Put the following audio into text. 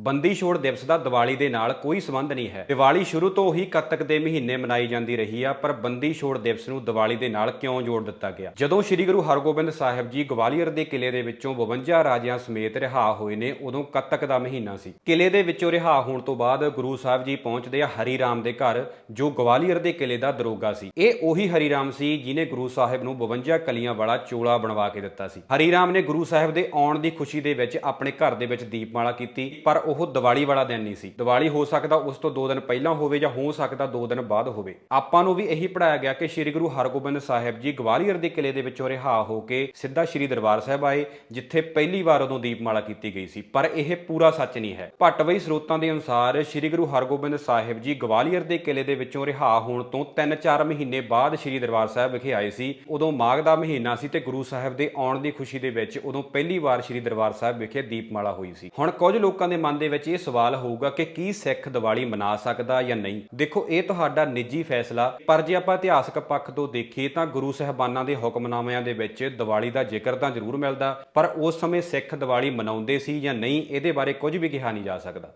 ਬੰਦੀ ਛੋੜ ਦਿਵਸ ਦਾ ਦੀਵਾਲੀ ਦੇ ਨਾਲ ਕੋਈ ਸੰਬੰਧ ਨਹੀਂ ਹੈ। ਦੀਵਾਲੀ ਸ਼ੁਰੂ ਤੋਂ ਹੀ ਕੱਤਕ ਦੇ ਮਹੀਨੇ ਮਨਾਈ ਜਾਂਦੀ ਰਹੀ ਆ, ਪਰ ਬੰਦੀ ਛੋੜ ਦਿਵਸ ਨੂੰ ਦੀਵਾਲੀ ਦੇ ਨਾਲ ਕਿਉਂ ਜੋੜ ਦਿੱਤਾ ਗਿਆ? ਜਦੋਂ ਸ੍ਰੀ ਗੁਰੂ ਹਰਗੋਬਿੰਦ ਸਾਹਿਬ ਜੀ ਗਵਾਲੀਅਰ ਦੇ ਕਿਲੇ ਦੇ ਵਿੱਚੋਂ 52 ਰਾਜਿਆਂ ਸਮੇਤ ਰਿਹਾ ਹੋਏ ਨੇ, ਉਦੋਂ ਕੱਤਕ ਦਾ ਮਹੀਨਾ ਸੀ। ਕਿਲੇ ਦੇ ਵਿੱਚੋਂ ਰਿਹਾ ਹੋਣ ਤੋਂ ਬਾਅਦ ਗੁਰੂ ਸਾਹਿਬ ਜੀ ਪਹੁੰਚਦੇ ਆ ਹਰੀ ਰਾਮ ਦੇ ਘਰ, ਜੋ ਗਵਾਲੀਅਰ ਦੇ ਕਿਲੇ ਦਾ ਦਰੋਗਾ ਸੀ। ਇਹ ਉਹੀ ਹਰੀ ਰਾਮ ਸੀ ਜਿਨੇ ਗੁਰੂ ਸਾਹਿਬ ਨੂੰ 52 ਕਲੀਆਂ ਵਾਲਾ ਚੋਲਾ ਬਣਵਾ ਕੇ ਦਿੱਤਾ ਸੀ। ਹਰੀ ਰਾਮ ਨੇ ਗੁਰੂ ਸਾਹਿਬ ਦੇ ਆਉਣ ਦੀ ਖੁਸ਼ੀ ਦੇ ਵਿੱਚ ਆਪਣੇ ਘਰ ਦੇ ਵਿੱਚ ਦੀਪਮਾਲਾ ਕੀਤੀ, ਪਰ ਉਹ ਦੀਵਾਲੀ ਵਾਲਾ ਦਿਨ ਨਹੀਂ ਸੀ। ਦੀਵਾਲੀ ਹੋ ਸਕਦਾ ਉਸ ਤੋਂ 2 ਦਿਨ ਪਹਿਲਾਂ ਹੋਵੇ ਜਾਂ ਹੋ ਸਕਦਾ 2 ਦਿਨ ਬਾਅਦ ਹੋਵੇ। ਆਪਾਂ ਨੂੰ ਵੀ ਇਹੀ ਪੜਾਇਆ ਗਿਆ ਕਿ ਸ੍ਰੀ ਗੁਰੂ ਹਰਗੋਬਿੰਦ ਸਾਹਿਬ ਜੀ ਗਵਾਲੀਅਰ ਦੇ ਕਿਲੇ ਦੇ ਵਿੱਚੋਂ ਰਿਹਾ ਹੋ ਕੇ ਸਿੱਧਾ ਸ੍ਰੀ ਦਰਬਾਰ ਸਾਹਿਬ ਆਏ, ਜਿੱਥੇ ਪਹਿਲੀ ਵਾਰ ਉਦੋਂ ਦੀਪਮਾਲਾ ਕੀਤੀ ਗਈ ਸੀ। ਪਰ ਇਹ ਪੂਰਾ ਸੱਚ ਨਹੀਂ ਹੈ। ਭੱਟਵਈ ਸਰੋਤਾਂ ਦੇ ਅਨੁਸਾਰ ਸ੍ਰੀ ਗੁਰੂ ਹਰਗੋਬਿੰਦ ਸਾਹਿਬ ਜੀ ਗਵਾਲੀਅਰ ਦੇ ਕਿਲੇ ਦੇ ਵਿੱਚੋਂ ਰਿਹਾ ਹੋਣ ਤੋਂ 3-4 ਮਹੀਨੇ ਬਾਅਦ ਸ੍ਰੀ ਦਰਬਾਰ ਸਾਹਿਬ ਵਿਖੇ ਆਏ ਸੀ। ਉਦੋਂ ਮਾਘ ਦਾ ਮਹੀਨਾ ਸੀ ਤੇ ਗੁਰੂ ਸਾਹਿਬ ਦੇ ਆਉਣ ਦੀ ਖੁਸ਼ੀ ਦੇ ਵਿੱਚ ਉਦੋਂ ਪਹਿਲੀ ਵਾਰ ਸ੍ਰੀ ਦਰਬਾਰ ਸਾਹਿਬ ਵਿਖੇ ਦੀਪਮਾਲਾ ਹੋਈ ਸੀ। ਹੁਣ ਕੁਝ ਲੋਕਾਂ ਦੇ ਮਨ ਦੇ ਵਿੱਚ ਇਹ ਸਵਾਲ ਹੋਊਗਾ ਕਿ ਕੀ ਸਿੱਖ ਦੀਵਾਲੀ ਮਨਾ ਸਕਦਾ ਜਾਂ ਨਹੀਂ। ਦੇਖੋ, ਇਹ ਤੁਹਾਡਾ ਨਿੱਜੀ ਫੈਸਲਾ, ਪਰ ਜੇ ਆਪਾਂ ਇਤਿਹਾਸਕ ਪੱਖ ਤੋਂ ਦੇਖੀਏ ਤਾਂ ਗੁਰੂ ਸਾਹਿਬਾਨਾਂ ਦੇ ਹੁਕਮਨਾਮਿਆਂ ਦੇ ਵਿੱਚ ਦੀਵਾਲੀ ਦਾ ਜ਼ਿਕਰ ਤਾਂ ਜ਼ਰੂਰ ਮਿਲਦਾ, ਪਰ ਉਸ ਸਮੇਂ ਸਿੱਖ ਦੀਵਾਲੀ ਮਨਾਉਂਦੇ ਸੀ ਜਾਂ ਨਹੀਂ, ਇਹਦੇ ਬਾਰੇ ਕੁਝ ਵੀ ਕਿਹਾ ਨਹੀਂ ਜਾ ਸਕਦਾ।